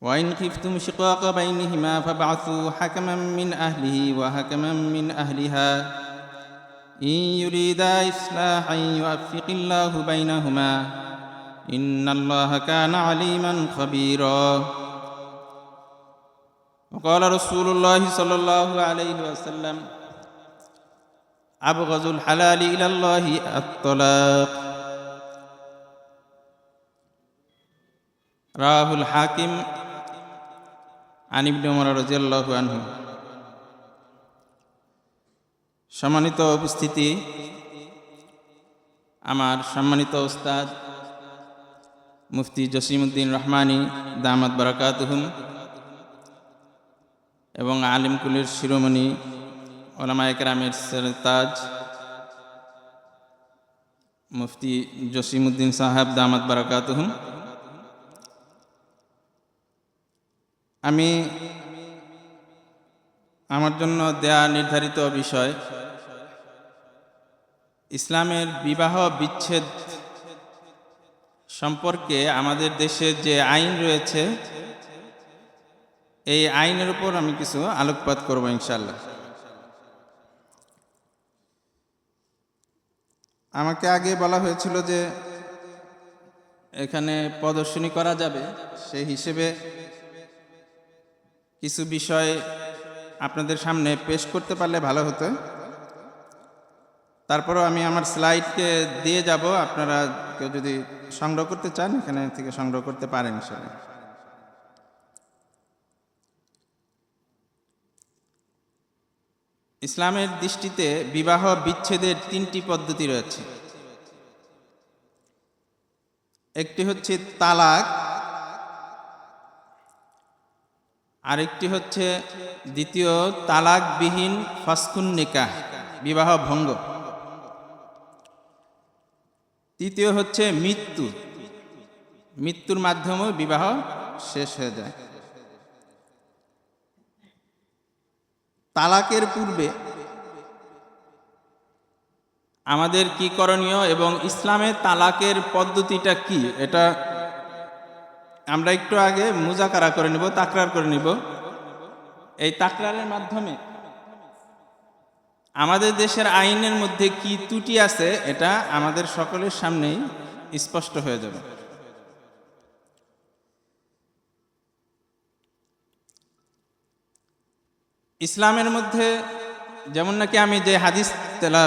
وإن خفتم شقاق بينهما فابعثوا حكما من أهله وحكما من أهلها. إن يريدا إصلاحا يوفق الله بينهما. إن الله كان عليما خبيرا. وقال رسول الله صلى الله عليه وسلم أبغض الحلال إلى الله الطلاق. رواه الحاكم আনিবনমর রাজিয়াল্লাহ আনহু সম্মানিত উপস্থিতি, আমার সম্মানিত ওস্তাদ মুফতি জসিমুদ্দিন রহমানি, দামাত বারাকাতহুম, এবং আলিমকুলের শিরোমণি ওলামায়ক রামের সরতাজ, মুফতি জসিমুদ্দিন সাহেব, দামাত বারাকাতহুম আমি আমার জন্য দেয়া নির্ধারিত বিষয়, ইসলামের বিবাহ বিচ্ছেদ সম্পর্কে আমাদের দেশে যে আইন রয়েছে, এই আইনের উপর আমি কিছু আলোকপাত করব ইনশাল্লাহ আমাকে আগে বলা হয়েছিল যে এখানে প্রদর্শনী করা যাবে, সেই হিসেবে কিছু বিষয় আপনাদের সামনে পেশ করতে পারলে ভালো হতো। তারপরেও আমি আমার স্লাইডকে দিয়ে যাব। আপনারা কেউ যদি সংগ্রহ করতে চান, এখানে থেকে সংগ্রহ করতে পারেন সেটা। ইসলামের দৃষ্টিতে বিবাহ বিচ্ছেদের তিনটি পদ্ধতি রয়েছে। একটি হচ্ছে তালাক আরেকটি হচ্ছে দ্বিতীয় তালাকবিহীন ফাসকুন নিকাহ বিবাহ ভঙ্গ। তৃতীয় হচ্ছে মৃত্যু। মৃত্যুর মাধ্যমেও বিবাহ শেষ হয়ে যায়। তালাকের পূর্বে আমাদের কি করণীয় এবং ইসলামের তালাকের পদ্ধতিটা কি? এটা আমরা একটু আগে মুজাকারা করে নিব, তাকরার করে নিব। এই তাকরারের মাধ্যমে আমাদের দেশের আইনের মধ্যে কি ত্রুটি আছে, এটা আমাদের সকলের সামনেই স্পষ্ট হয়ে যাবে। ইসলামের মধ্যে যেমন নাকি আমি যে হাদিস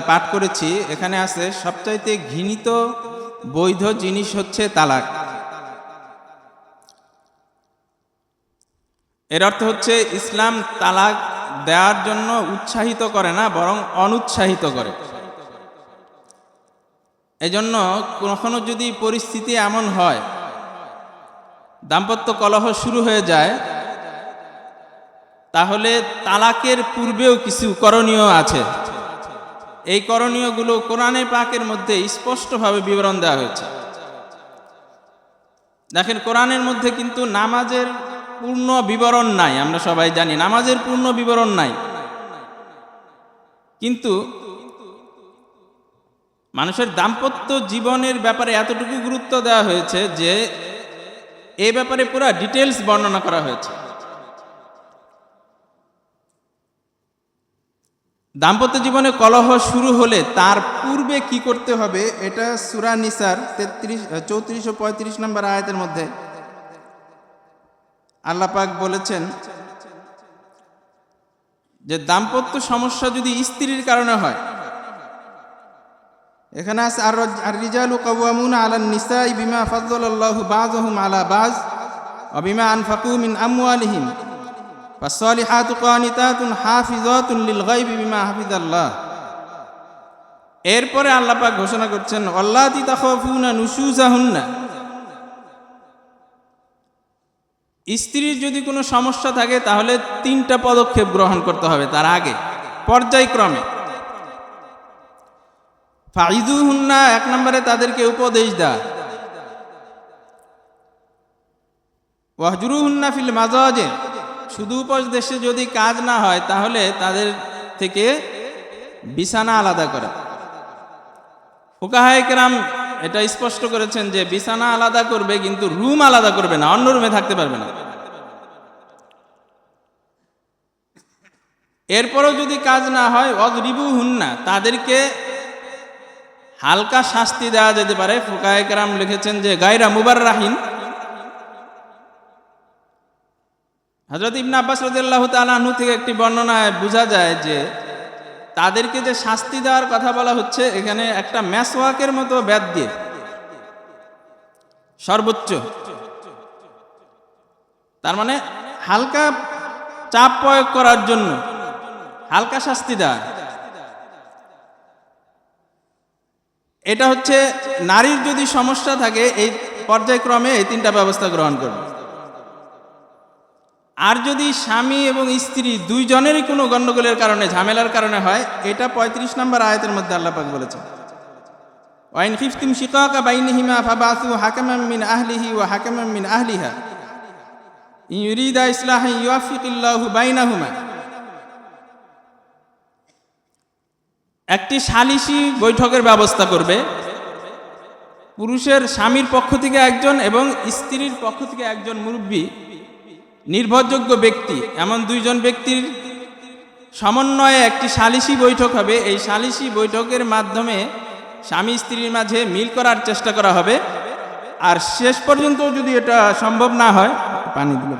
পাঠ করেছি, এখানে আছে সবচাইতে ঘৃণিত বৈধ জিনিস হচ্ছে তালাক। এর অর্থ হচ্ছে ইসলাম তালাক দেওয়ার জন্য উৎসাহিত করে না, বরং অনুৎসাহিত করে। এজন্য কখনো যদি পরিস্থিতি এমন হয়, দাম্পত্য কলহ শুরু হয়ে যায়, তাহলে তালাকের পূর্বেও কিছু করণীয় আছে। এই করণীয়গুলো কোরআনে পাকের মধ্যে স্পষ্টভাবে বিবরণ দেওয়া হয়েছে। দেখেন, কোরআনের মধ্যে কিন্তু নামাজের পূর্ণ বিবরণ নাই, আমরা সবাই জানি, নামাজের পূর্ণ বিবরণ নাই। কিন্তু মানুষের দাম্পত্য জীবনের ব্যাপারে এতটুকু গুরুত্ব দেওয়া হয়েছে যে এ ব্যাপারে পুরো ডিটেলস বর্ণনা করা হয়েছে। দাম্পত্য জীবনে কলহ শুরু হলে তার পূর্বে কি করতে হবে, এটা সুরা নিসার তেত্রিশ, চৌত্রিশ ও পঁয়ত্রিশ নম্বর আয়াতের মধ্যে আল্লাপাক বলেছেন যে দাম্পত্য সমস্যা যদি স্ত্রীর কারণে হয়, এখানে আছে আর রিজালু কাওয়ামুন আলা নিসাই বিমা ফাদ্দালাল্লাহু বাযহুম আলা বাজ ওয়া বিমা আনফাকু মিন আমওয়ালিহিম, ফাসসালিহাতু কানিতাতুন হাফিজাতুন লিল গায়বি বিমা হাফিজাল্লাহ। এরপরে আল্লাহ পাক ঘোষণা করছেন আল্লাতি তাখাফুনা নুশুজাহুন্না স্ত্রীর যদি কোনো সমস্যা থাকে, তাহলে তিনটা পদক্ষেপ গ্রহণ করতে হবে তার আগে, পর্যায়ক্রমে। ফাইজু হুন্না এক নম্বরে তাদেরকে উপদেশ দেয়। ওয়াহজুরু হুন্না ফিল মাজাজে, শুধু উপদেশে যদি কাজ না হয়, তাহলে তাদের থেকে বিছানা আলাদা করা। ফুকাহায় কেরাম এটা স্পষ্ট করেছেন যে বিছানা আলাদা করবে কিন্তু রুম আলাদা করবে না, অন্য রুমে থাকতে পারবে না। এরপরও যদি কাজ না হয় অদরিবু হুন্না, তাদেরকে হালকা শাস্তি দেওয়া যেতে পারে। ফুকায়করাম লিখেছেন যে গাইরা মুবার রাহিন হজরত ইবনা আব্বাস রাজিয়াল্লাহ তাআলা থেকে একটি বর্ণনায় বোঝা যায় যে তাদেরকে যে শাস্তি দেওয়ার কথা বলা হচ্ছে, এখানে একটা ম্যাসওয়াকের মতো ব্যাদ দিয়ে। সর্বোচ্চ। তার মানে হালকা চাপ প্রয়োগ করার জন্য হালকা শাস্তি দেওয়া। এটা হচ্ছে নারীর যদি সমস্যা থাকে, এই পর্যায়ক্রমে এই তিনটা ব্যবস্থা গ্রহণ করবে। আর যদি স্বামী এবং স্ত্রী দুইজনেরই কোনো গণ্ডগোলের কারণে, ঝামেলার কারণে হয়, এটা ৩৫ নম্বর আয়তের মধ্যে আল্লাপাক বলেছেন। ওয়াইন খিফতিম শিকাকা বাইনিহিমা ফাবাসু হাকামাম মিন আহলিহি ওয়া হাকামাম মিন আহলিহা। ইউরিদা ইসলাহ ইউয়াফিকিল্লাহু বাইনাহুমা। একটি সালিসি বৈঠকের ব্যবস্থা করবে। পুরুষের স্বামীর পক্ষ থেকে একজন এবং স্ত্রীর পক্ষ থেকে একজন মুরব্বী। নির্ভরযোগ্য ব্যক্তি, এমন দুইজন ব্যক্তির সমন্বয়ে একটি সালিসি বৈঠক হবে। এই সালিসি বৈঠকের মাধ্যমে স্বামী স্ত্রীর মাঝে মিল করার চেষ্টা করা হবে। আর শেষ পর্যন্ত যদি এটা সম্ভব না হয়, পানি দিলে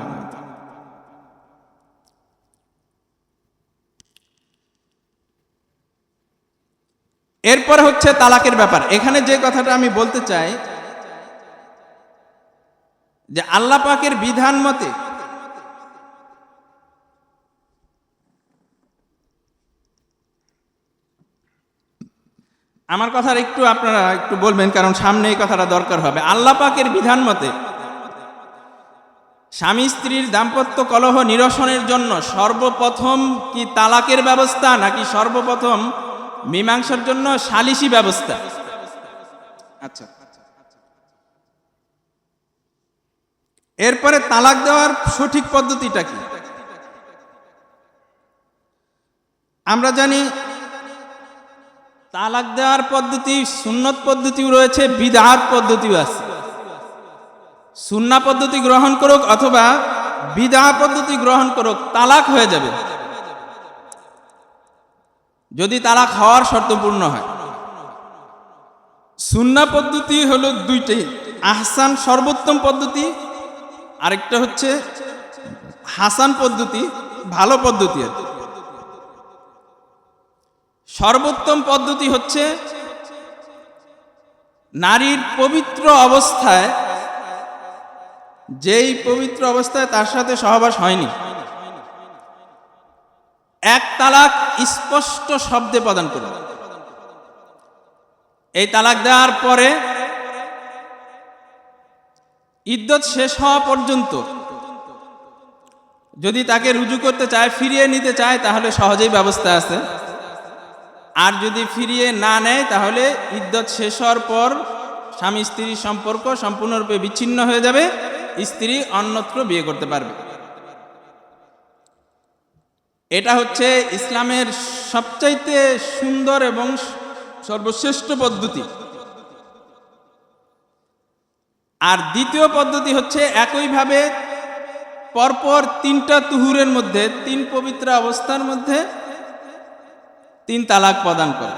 এরপর হচ্ছে তালাকের ব্যাপার। এখানে যে কথাটা আমি বলতে চাই, যে আল্লাহ পাকের বিধান মতে আমার কথার একটু আপনারা একটু বলবেন, কারণ সামনে এই কথাটা দরকার হবে। আল্লাহ পাকের বিধান মতে, স্বামী স্ত্রীর দাম্পত্য কলহ নিরসনের জন্য সর্বপ্রথম কি তালাকের ব্যবস্থা, নাকি সর্বপ্রথম মীমাংসার জন্য সালিসি ব্যবস্থা? আচ্ছা। এরপরে তালাক দেওয়ার সঠিক পদ্ধতিটা কি? আমরা জানি তালাক দেওয়ার পদ্ধতি, সুন্নত পদ্ধতিও রয়েছে, বিদাত পদ্ধতিও আছে। সুন্না পদ্ধতি গ্রহণ করুক অথবা বিদা পদ্ধতি গ্রহণ করুক, তালাক হয়ে যাবে। যদি তালাক হওয়ার শর্তপূর্ণ হয়। সুন্না পদ্ধতি হলো দুইটি আহসান সর্বোত্তম পদ্ধতি, আরেকটা হচ্ছে হাসান পদ্ধতি, ভালো পদ্ধতি আর। সর্বোত্তম পদ্ধতি হচ্ছে নারীর পবিত্র অবস্থায়, যেই পবিত্র অবস্থায় তার সাথে সহবাস হয়নি, এক তালাক স্পষ্ট শব্দে প্রদান করবে এই তালাক দেওয়ার পরে ইদ্যত শেষ হওয়া পর্যন্ত যদি তাকে রুজু করতে চায়, ফিরিয়ে নিতে চায়, তাহলে সহজেই ব্যবস্থা আছে। আর যদি ফিরিয়ে না নেয়, তাহলে ইদ্যত শেষ হওয়ার পর স্বামী স্ত্রীর সম্পর্ক সম্পূর্ণরূপে বিচ্ছিন্ন হয়ে যাবে, স্ত্রী অন্যত্র বিয়ে করতে পারবে। এটা হচ্ছে ইসলামের সবচাইতে সুন্দর এবং সর্বশ্রেষ্ঠ পদ্ধতি। আর দ্বিতীয় পদ্ধতি হচ্ছে একইভাবে পরপর তিনটা তুহুরের মধ্যে, তিন পবিত্র অবস্থার মধ্যে তিন তালাক প্রদান করে।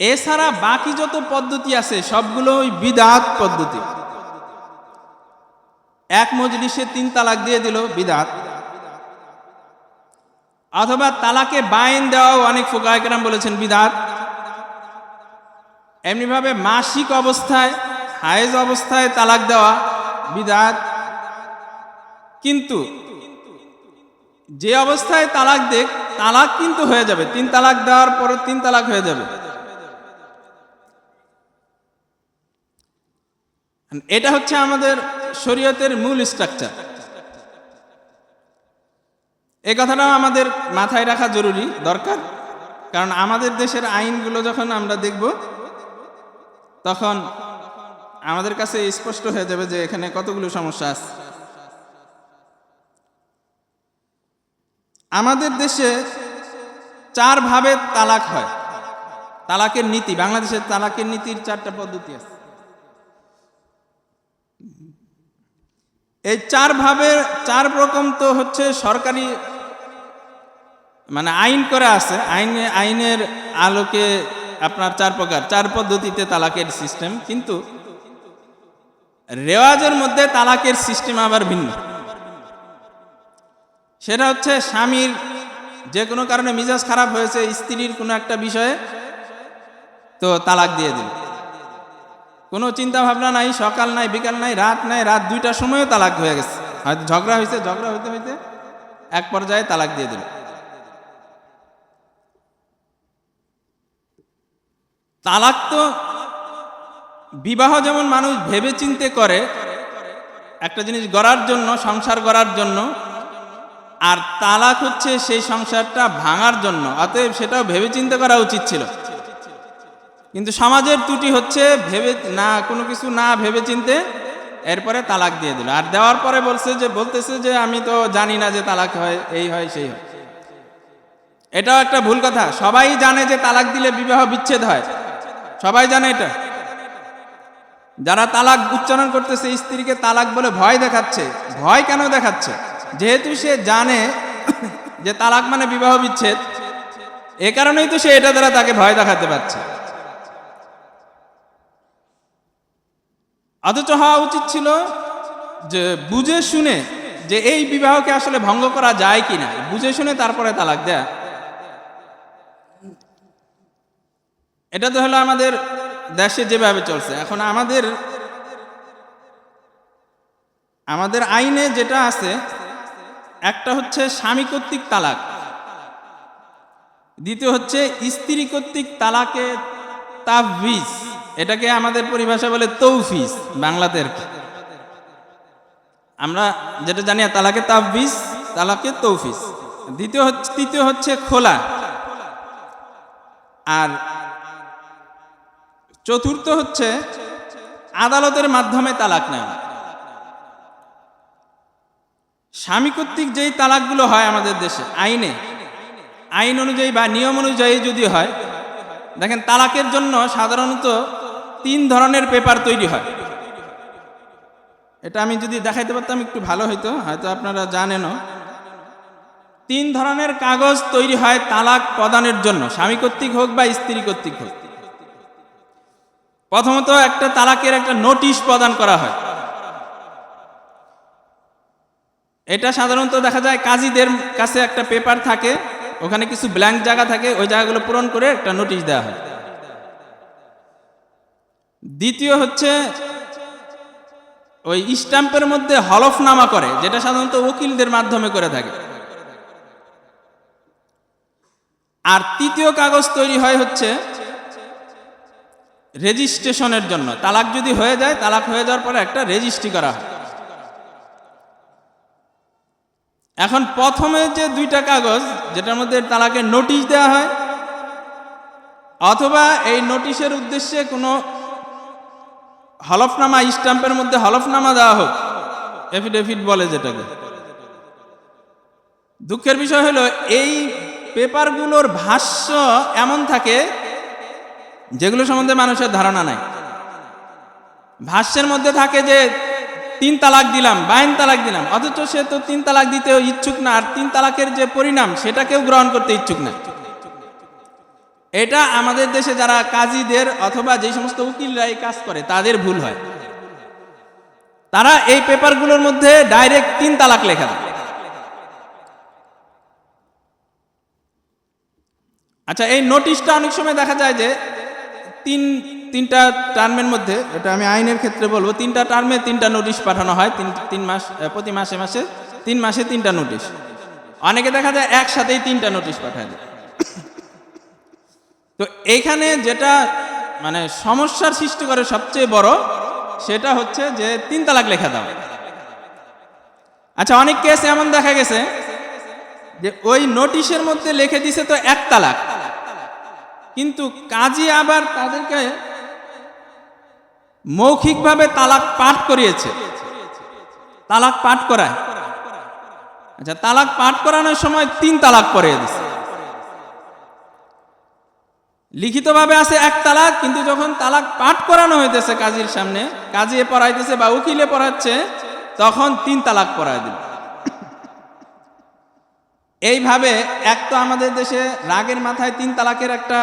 এছাড়া বাকি যত পদ্ধতি আছে সবগুলো ওই বিদাত পদ্ধতি। এক মজলিসে তিন তালাক দিয়ে দিল, বিদাত। অথবা তালাকে বাইন দেওয়াও অনেক ফোকায়কেরাম বলেছেন, বিদাত। এমনিভাবে মাসিক অবস্থায়, হায়েজ অবস্থায় তালাক দেওয়া বিদাত। কিন্তু যে অবস্থায় তালাক দেখ তালাক কিন্তু হয়ে যাবে। তিন তালাক দেওয়ার পর তিন তালাক হয়ে যাবে। এটা হচ্ছে আমাদের শরীয়তের মূল স্ট্রাকচার এই কথাটাও আমাদের মাথায় রাখা জরুরি, দরকার। কারণ আমাদের দেশের আইনগুলো যখন আমরা দেখব, তখন আমাদের কাছে স্পষ্ট হয়ে যাবে যে এখানে কতগুলো সমস্যা আছে। আমাদের দেশে চার ভাবে তালাক হয়। তালাকের নীতি, বাংলাদেশের তালাকের নীতির চারটা পদ্ধতি আছে। এই চার ভাবে, চার রকম তো হচ্ছে সরকারি মানে আইন করে আছে। আইনে, আইনের আলোকে আপনার চার প্রকার, চার পদ্ধতিতে তালাকের সিস্টেম কিন্তু রেওয়াজের মধ্যে তালাকের সিস্টেম আবার ভিন্ন। সেটা হচ্ছে স্বামীর যে কোনো কারণে মিজাজ খারাপ হয়েছে, স্ত্রীর কোনো একটা বিষয়ে তো তালাক দিয়ে দিল। কোনো চিন্তা ভাবনা নাই, সকাল নাই, বিকাল নাই, রাত নাই, রাত দুইটার সময়ও তালাক হয়ে গেছে। হয়তো ঝগড়া হয়েছে, ঝগড়া হইতে হইতে এক পর্যায়ে তালাক দিয়ে দিল। তালাক তো বিবাহ যেমন মানুষ ভেবে চিনতে করে, একটা জিনিস গড়ার জন্য, সংসার গড়ার জন্য আর তালাক হচ্ছে সেই সংসারটা ভাঙার জন্য, অতএব সেটাও ভেবে চিন্তে করা উচিত ছিল। কিন্তু সমাজের ত্রুটি হচ্ছে ভেবে, না, কোনো কিছু না ভেবে চিনতে এরপরে তালাক দিয়ে দিল। আর দেওয়ার পরে বলছে যে, বলতেছে যে, আমি তো জানি না যে তালাক হয়, এই হয়, সেই হয়। এটাও একটা ভুল কথা। সবাই জানে যে তালাক দিলে বিবাহ বিচ্ছেদ হয়। সবাই জানে এটা। যারা তালাক উচ্চারণ করতেছে, স্ত্রীকে তালাক বলে ভয় দেখাচ্ছে। ভয় কেন দেখাচ্ছে? যেহেতু সে জানে যে তালাক মানে বিবাহ বিচ্ছেদ, এ কারণেই তো সে এটা দ্বারা তাকে ভয় দেখাতে পারছে। অথচ হওয়া উচিত ছিল যে বুঝে শুনে যে এই বিবাহকে আসলে ভঙ্গ করা যায় কি না। বুঝে শুনে তারপরে তালাক দেয়া। এটা তো হলো আমাদের দেশে যেভাবে চলছে। এখন আমাদের আমাদের আইনে যেটা আছে একটা হচ্ছে স্বামী কর্তৃক তালাক, দ্বিতীয় হচ্ছে স্ত্রী কর্তৃক তালাকে তাফিজ এটাকে আমাদের পরিভাষা বলে আর কি। আমরা যেটা জানি তালাকে তাফিজ তালাকে তৌফিস। দ্বিতীয় হচ্ছে, তৃতীয় হচ্ছে খোলা। আর চতুর্থ হচ্ছে আদালতের মাধ্যমে তালাক নেওয়া। স্বামী কর্তৃক যেই তালাকগুলো হয় আমাদের দেশে, আইনে, আইন অনুযায়ী বা নিয়ম অনুযায়ী যদি হয়, দেখেন তালাকের জন্য সাধারণত তিন ধরনের পেপার তৈরি হয়। এটা আমি যদি দেখাইতে পারতাম একটু ভালো হইতো, হয়তো আপনারা জানেনও। তিন ধরনের কাগজ তৈরি হয় তালাক প্রদানের জন্য, স্বামী কর্তৃক হোক বা স্ত্রী কর্তৃক হোক। প্রথমত একটা তালাকের একটা নোটিশ প্রদান করা হয়। এটা সাধারণত দেখা যায় কাজীদের কাছে একটা পেপার থাকে, ওখানে কিছু ব্ল্যাঙ্ক জায়গা থাকে, ওই জায়গাগুলো পূরণ করে একটা নোটিশ দেওয়া হয়। দ্বিতীয় হচ্ছে, ওই স্ট্যাম্পের মধ্যে হলফনামা করে, যেটা সাধারণত উকিলদের মাধ্যমে করে থাকে। আর তৃতীয় কাগজ তৈরি হয় হচ্ছে রেজিস্ট্রেশনের জন্য। তালাক যদি হয়ে যায়, তালাক হয়ে যাওয়ার পরে একটা রেজিস্ট্রি করা হয়। এখন প্রথমে যে দুইটা কাগজ, যেটার মধ্যে তালাকের নোটিশ দেওয়া হয়, অথবা এই নোটিশের উদ্দেশ্যে কোনো হলফনামা, স্ট্যাম্পের মধ্যে হলফনামা দেওয়া হোক এফিডেভিট বলে যেটাকে। দুঃখের বিষয় হলো, এই পেপারগুলোর ভাষ্য এমন থাকে, যেগুলো সম্বন্ধে মানুষের ধারণা নাই। ভাষ্যের মধ্যে থাকে যে তিন তালাক দিলাম, বাইন তালাক দিলাম, অথচ সে তো তিন তালাক দিতে ইচ্ছুক না, আর তিন তালাকের যে পরিণাম, সেটাকেও গ্রহণ করতে ইচ্ছুক না। এটা আমাদের দেশে যারা কাজীদের অথবা যে সমস্ত উকিলরা এই কাজ করে, তাদের ভুল হয়। তারা এই পেপারগুলোর মধ্যে ডাইরেক্ট তিন তালাক লেখা দেয় আচ্ছা এই নোটিশটা অনেক সময় দেখা যায় যে তিন তিনটা টার্মের মধ্যে, এটা আমি আইনের ক্ষেত্রে বলব, তিনটা টার্মে তিনটা নোটিশ পাঠানো হয়, তিন তিন মাস প্রতি মাসে মাসে, তিন মাসে তিনটা নোটিশ। অনেকে দেখা যায় একসাথেই তিনটা নোটিশ পাঠায় তো এইখানে যেটা মানে সমস্যার সৃষ্টি করে সবচেয়ে বড়, সেটা হচ্ছে যে তিন তালাক লেখা দাও আচ্ছা অনেক কেস এমন দেখা গেছে যে ওই নোটিশের মধ্যে লিখে দিছে তো এক তালাক। কিন্তু কাজী আবার তাদেরকে মৌখিকভাবে তালাক পাঠ করিয়েছে। তালাক পাঠ করায়। আচ্ছা তালাক পাঠ করানোর সময় তিন তালাক পড়িয়ে দিছে। লিখিতভাবে আছে এক তালাক, কিন্তু যখন তালাক পাঠ করানো হইতেছে কাজীর সামনে, কাজী পড়াইতেছে বা উকিলে পড়াচ্ছে, তখন তিন তালাক পড়ায় দিল। এইভাবে এক তো আমাদের দেশে রাগের মাথায় তিন তালাকের একটা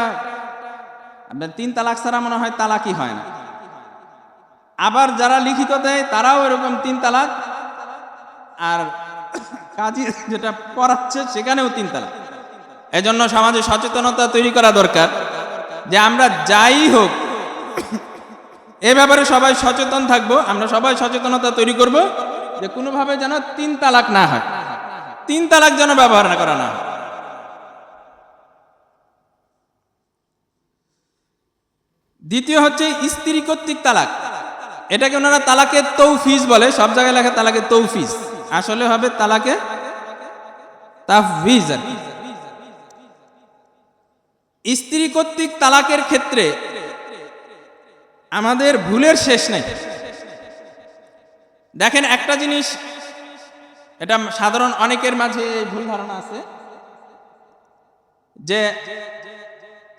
তিন তালাক ছাড়া মনে হয় তালাকই হয় না। আবার যারা লিখিত দেয়, তারাও এরকম তিন তালাক। আর কাজী যেটা পড়াচ্ছে, সেখানেও তিন তালাক। এজন্য সমাজে সচেতনতা তৈরি করা দরকার যে আমরা যাই হোক, এ ব্যাপারে সবাই সচেতন থাকব। আমরা সবাই সচেতনতা তৈরি করব যে কোনোভাবে যেন তিন তালাক না হয়। তিন তালাক যেন ব্যবহার না করা না দ্বিতীয় হচ্ছে স্ত্রী কর্তৃক তালাক। এটাকে ওনারা তালাকে তৌফিজ বলে, সব জায়গায় লেখা তালাকে তৌফিজ আসলে হবে তালাকে তাফভিজ। স্ত্রী কর্তৃক তালাকের ক্ষেত্রে আমাদের ভুলের শেষ নেই দেখেন একটা জিনিস, এটা সাধারণ অনেকের মাঝে ভুল ধারণা আছে, যে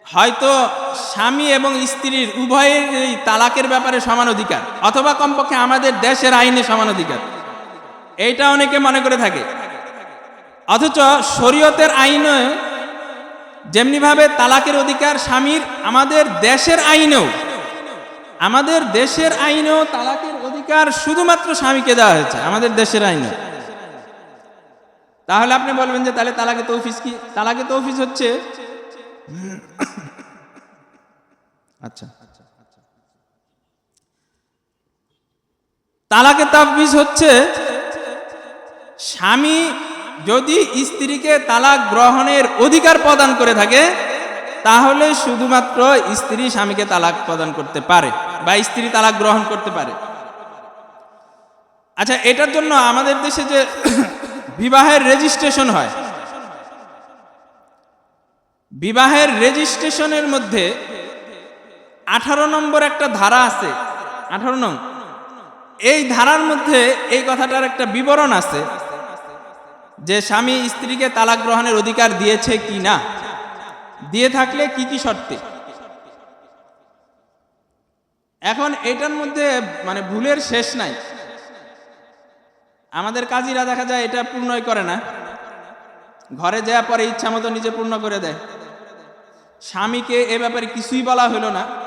হয়তো স্বামী এবং স্ত্রীর উভয়ের এই তালাকের ব্যাপারে সমান অধিকার, অথবা কমপক্ষে আমাদের দেশের আইনে সমান অধিকার। এইটা অনেকে মনে করে থাকে। অথচ শরীয়তের আইনে যেমনিভাবে তালাকের অধিকার, স্বামীর আমাদের দেশের আইনেও, আমাদের দেশের আইনেও তালাকের অধিকার শুধুমাত্র স্বামীকে দেওয়া হয়েছে, আমাদের দেশের আইনে। তাহলে আপনি বলবেন যে তাহলে তালাকে তৌফিস কি? তালাকে তৌফিস হচ্ছে আচ্ছা। তালাকে তাফবিজ হচ্ছে, স্বামী যদি স্ত্রীকে তালাক গ্রহণের অধিকার প্রদান করে থাকে, তাহলে শুধুমাত্র স্ত্রী স্বামীকে তালাক প্রদান করতে পারে বা স্ত্রী তালাক গ্রহণ করতে পারে। আচ্ছা এটার জন্য আমাদের দেশে যে বিবাহের রেজিস্ট্রেশন হয়, বিবাহের রেজিস্ট্রেশনের মধ্যে আঠারো নম্বর একটা ধারা আছে। আঠারো নং। এই ধারার মধ্যে এই কথাটার একটা বিবরণ আছে যে স্বামী স্ত্রীকে তালাক গ্রহণের অধিকার দিয়েছে কি না। দিয়ে থাকলে কি কি শর্তে? এখন এটার মধ্যে মানে ভুলের শেষ নাই। আমাদের কাজীরা দেখা যায় এটা পূর্ণই করে না। ঘরে যাওয়া পরে ইচ্ছা মতো নিজে পূর্ণ করে দেয়। স্বামীকে এ ব্যাপারে কিছুই বলা হলো না।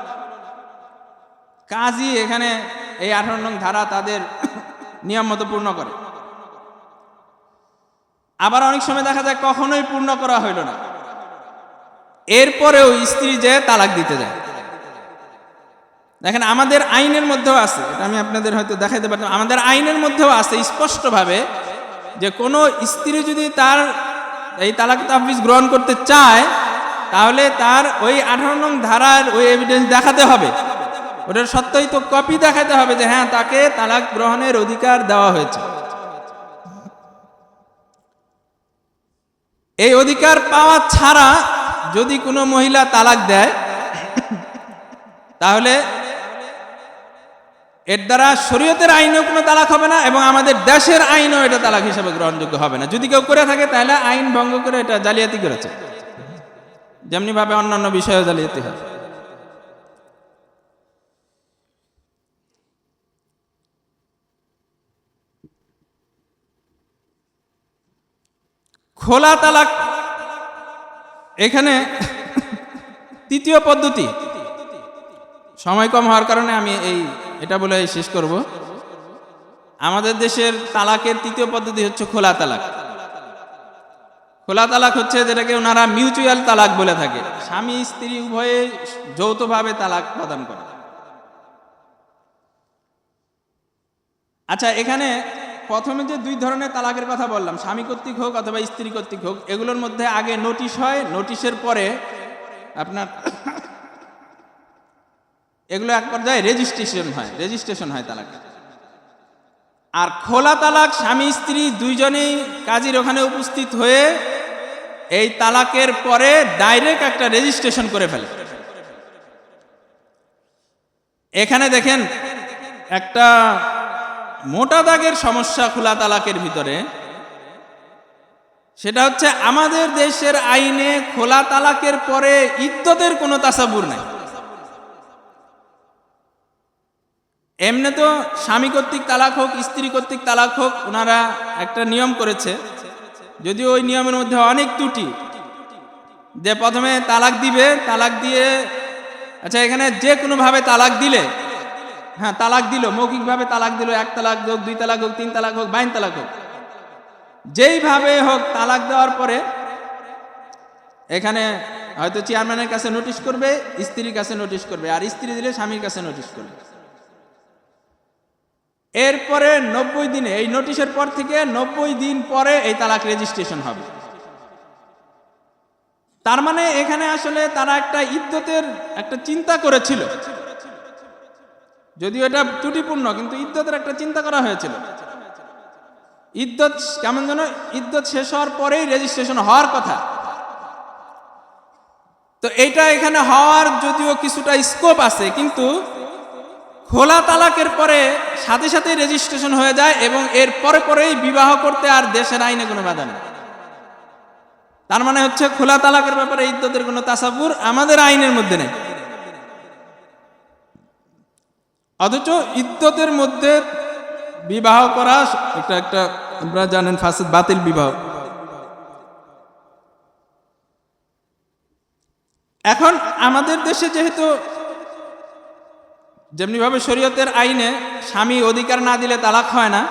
কাজী এখানে এই আঠারো নং ধারা তাদের নিয়ম মতো পূর্ণ করে। আবার অনেক সময় দেখা যায় কখনোই পূর্ণ করা হইল না। এরপরেও স্ত্রী যে তালাক দিতে যায়। দেখেন, আমাদের আইনের মধ্যেও আছে আমি আপনাদের হয়তো দেখাইতে পারতাম, আমাদের আইনের মধ্যেও আছে স্পষ্টভাবে যে কোনো স্ত্রী যদি তার এই তালাক তাফিজ গ্রহণ করতে চায়, তাহলে তার ওই আঠারো নং ধারার ওই এভিডেন্স দেখাতে হবে। ওটার সত্যই তো কপি দেখাতে হবে যে হ্যাঁ তাকে তালাক গ্রহণের অধিকার দেওয়া হয়েছে। এই অধিকার পাওয়া ছাড়া যদি কোনো মহিলা তালাক দেয়, তাহলে এর দ্বারা শরীয়তের আইনেও কোনো তালাক হবে না এবং আমাদের দেশের আইনও এটা তালাক হিসাবে গ্রহণযোগ্য হবে না। যদি কেউ করে থাকে, তাহলে আইন ভঙ্গ করে এটা জালিয়াতি করেছে। যেমনি ভাবে অন্যান্য বিষয়ে জালিয়াতি হয়। খোলা তালাক। এখানে তৃতীয় পদ্ধতি। সময় কম হওয়ার কারণে আমি এই, এটা বলে শেষ করব। আমাদের দেশের তালাকের তৃতীয় পদ্ধতি হচ্ছে খোলা তালাক। খোলা তালাক হচ্ছে যেটাকে ওনারা মিউচুয়াল তালাক বলে থাকে। স্বামী, স্ত্রী উভয়ে যৌথভাবে তালাক প্রদান করে। আচ্ছা এখানে প্রথমে যে দুই ধরনের তালাকের কথা বললাম, স্বামী কর্তৃক হোক অথবা স্ত্রী কর্তৃক হোক, এগুলোর মধ্যে আগে নোটিশ হয়, নোটিশের পরে আপনার এগুলো এক পর্যায়ে রেজিস্ট্রেশন হয় রেজিস্ট্রেশন হয় তালাক। আর খোলা তালাক স্বামী, স্ত্রী দুইজনেই কাজীর ওখানে উপস্থিত হয়ে এই তালাকের পরে ডাইরেক্ট একটা রেজিস্ট্রেশন করে ফেলে। এখানে দেখেন একটা মোটা দাগের সমস্যা খোলা তালাকের ভিতরে, সেটা হচ্ছে আমাদের দেশের আইনে খোলা তালাকের পরে ইদ্যতের কোনো তাসাবুর নাই। এমনি তো স্বামী কর্তৃক তালাক হোক, স্ত্রী কর্তৃক তালাক হোক, ওনারা একটা নিয়ম করেছে। যদিও ওই নিয়মের মধ্যে অনেক ত্রুটি। যে প্রথমে তালাক দিবে, তালাক দিয়ে আচ্ছা এখানে যে কোনোভাবে তালাক দিলে হ্যাঁ তালাক দিল, মৌখিকভাবে তালাক দিল, এক তালাক হোক, দুই তালাক হোক, তিন তালাক হোক, বাইন তালাক হোক। যেইভাবে হোক তালাক দেওয়ার পরে এখানে হয়তো চেয়ারম্যানের কাছে নোটিশ করবে, স্ত্রীর কাছে নোটিশ করবে, আর স্ত্রী দিলে স্বামীর কাছে নোটিশ করবে। এরপরে নব্বই দিনে, এই নোটিশের পর থেকে নব্বই দিন পরে এই তালাক রেজিস্ট্রেশন হবে। তার মানে এখানে আসলে তারা একটা ইদ্যতের একটা চিন্তা করেছিল। যদিও এটা ত্রুটিপূর্ণ, কিন্তু ইদ্যতের একটা চিন্তা করা হয়েছিল। ইদ্যত কেমন যেন ইদ্যত শেষ হওয়ার পরেই রেজিস্ট্রেশন হওয়ার কথা। তো এইটা এখানে হওয়ার যদিও কিছুটা স্কোপ আছে, কিন্তু খোলা তালাকের পরে সাথে সাথে রেজিস্ট্রেশন হয়ে যায় এবং এর পরে পরেই বিবাহ করতে আর দেশের আইনে কোনো বাধা নেই। তার মানে হচ্ছে খোলা তালাকের ব্যাপারে ইদ্যতের কোনো তাসাবুর আমাদের আইনের মধ্যে নেই। অথচ ইদ্যতের মধ্যে বিবাহ করা এটা একটা আপনারা জানেন ফাসিদ বাতিল বিবাহ। এখন আমাদের দেশে যেহেতু যেমনিভাবে শরীয়তের আইনে স্বামী অধিকার না দিলে তালাক হয় না,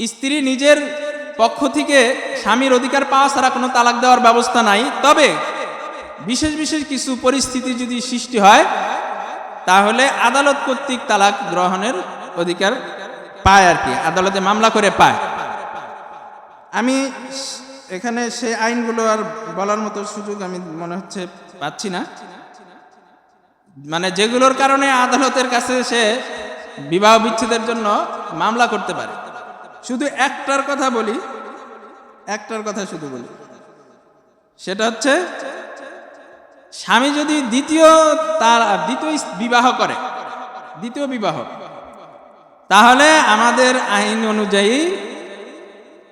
স্ত্রী নিজের পক্ষ থেকে স্বামীর অধিকার পাওয়া ছাড়া কোনো তালাক দেওয়ার ব্যবস্থা নাই। তবে বিশেষ বিশেষ কিছু পরিস্থিতি যদি সৃষ্টি হয় তাহলে আদালত কর্তৃক তালাক গ্রহণের অধিকার পায় আর কি, আদালতে মামলা করে পায়। আমি এখানে সে আইনগুলো আর বলার মতো সুযোগ আমি মনে হচ্ছে পাচ্ছি না। মানে যেগুলোর কারণে আদালতের কাছে সে বিবাহ বিচ্ছেদের জন্য মামলা করতে পারে। শুধু একটার কথা বলি, একটার কথা শুধু বলি। সেটা হচ্ছে স্বামী যদি দ্বিতীয় তার, দ্বিতীয় বিবাহ করে, দ্বিতীয় বিবাহ, তাহলে আমাদের আইন অনুযায়ী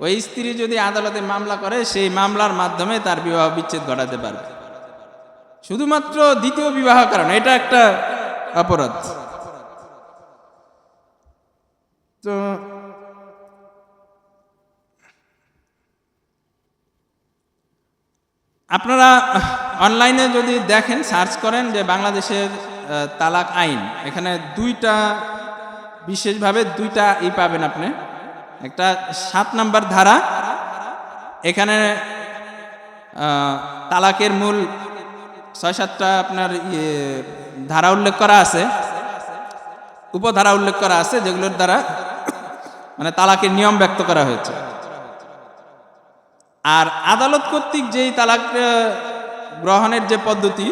ওই স্ত্রী যদি আদালতে মামলা করে, সেই মামলার মাধ্যমে তার বিবাহ বিচ্ছেদ ঘটাতে পারবে। শুধুমাত্র দ্বিতীয় বিবাহ কারণ, এটা একটা অপরাধ। তো আপনারা অনলাইনে যদি দেখেন, সার্চ করেন যে বাংলাদেশের তালাক আইন, এখানে দুইটা, বিশেষভাবে দুইটা ই পাবেন আপনি। একটা সাত নাম্বার ধারা, এখানে তালাকের মূল ছয় সাতটা আপনার ধারা উল্লেখ করা আছে, উপধারা উল্লেখ করা আছে, যেগুলোর দ্বারা মানে তালাকের নিয়ম ব্যক্ত করা হয়েছে। আর আদালত কর্তৃক যেই তালাক গ্রহণের যে পদ্ধতি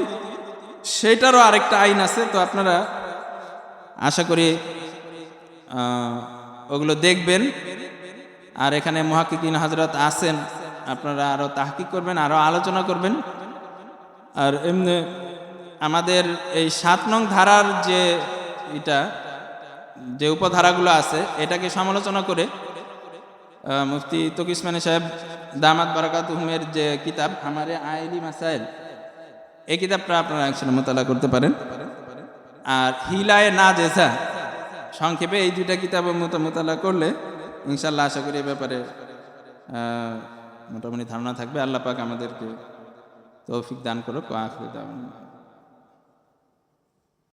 সেটারও আরেকটা আইন আছে। তো আপনারা আশা করি ওগুলো দেখবেন। আর এখানে মহাকিকিন হাজরত আছেন, আপনারা আরও তাহকিক করবেন আরও আলোচনা করবেন। আর এমনি আমাদের এই সাত নং ধারার যে এটা, যে উপধারাগুলো আছে, এটাকে সমালোচনা করে মুফতি তকিসমানি সাহেব দামাত বারাকাত হুমের যে কিতাব আমারে আইলি মাসাইল, এই কিতাবটা আপনারা একসাথে মোতালা করতে পারেন আর হিলায় না জেসা সংক্ষেপে এই দুইটা কিতাব মতো, মোতালা করলে ইনশাল্লাহ আশা করি এ ব্যাপারে মোটামুটি ধারণা থাকবে আল্লাহ পাক আমাদেরকে তৌফিক দান করুক আখরি দাওয়ানা।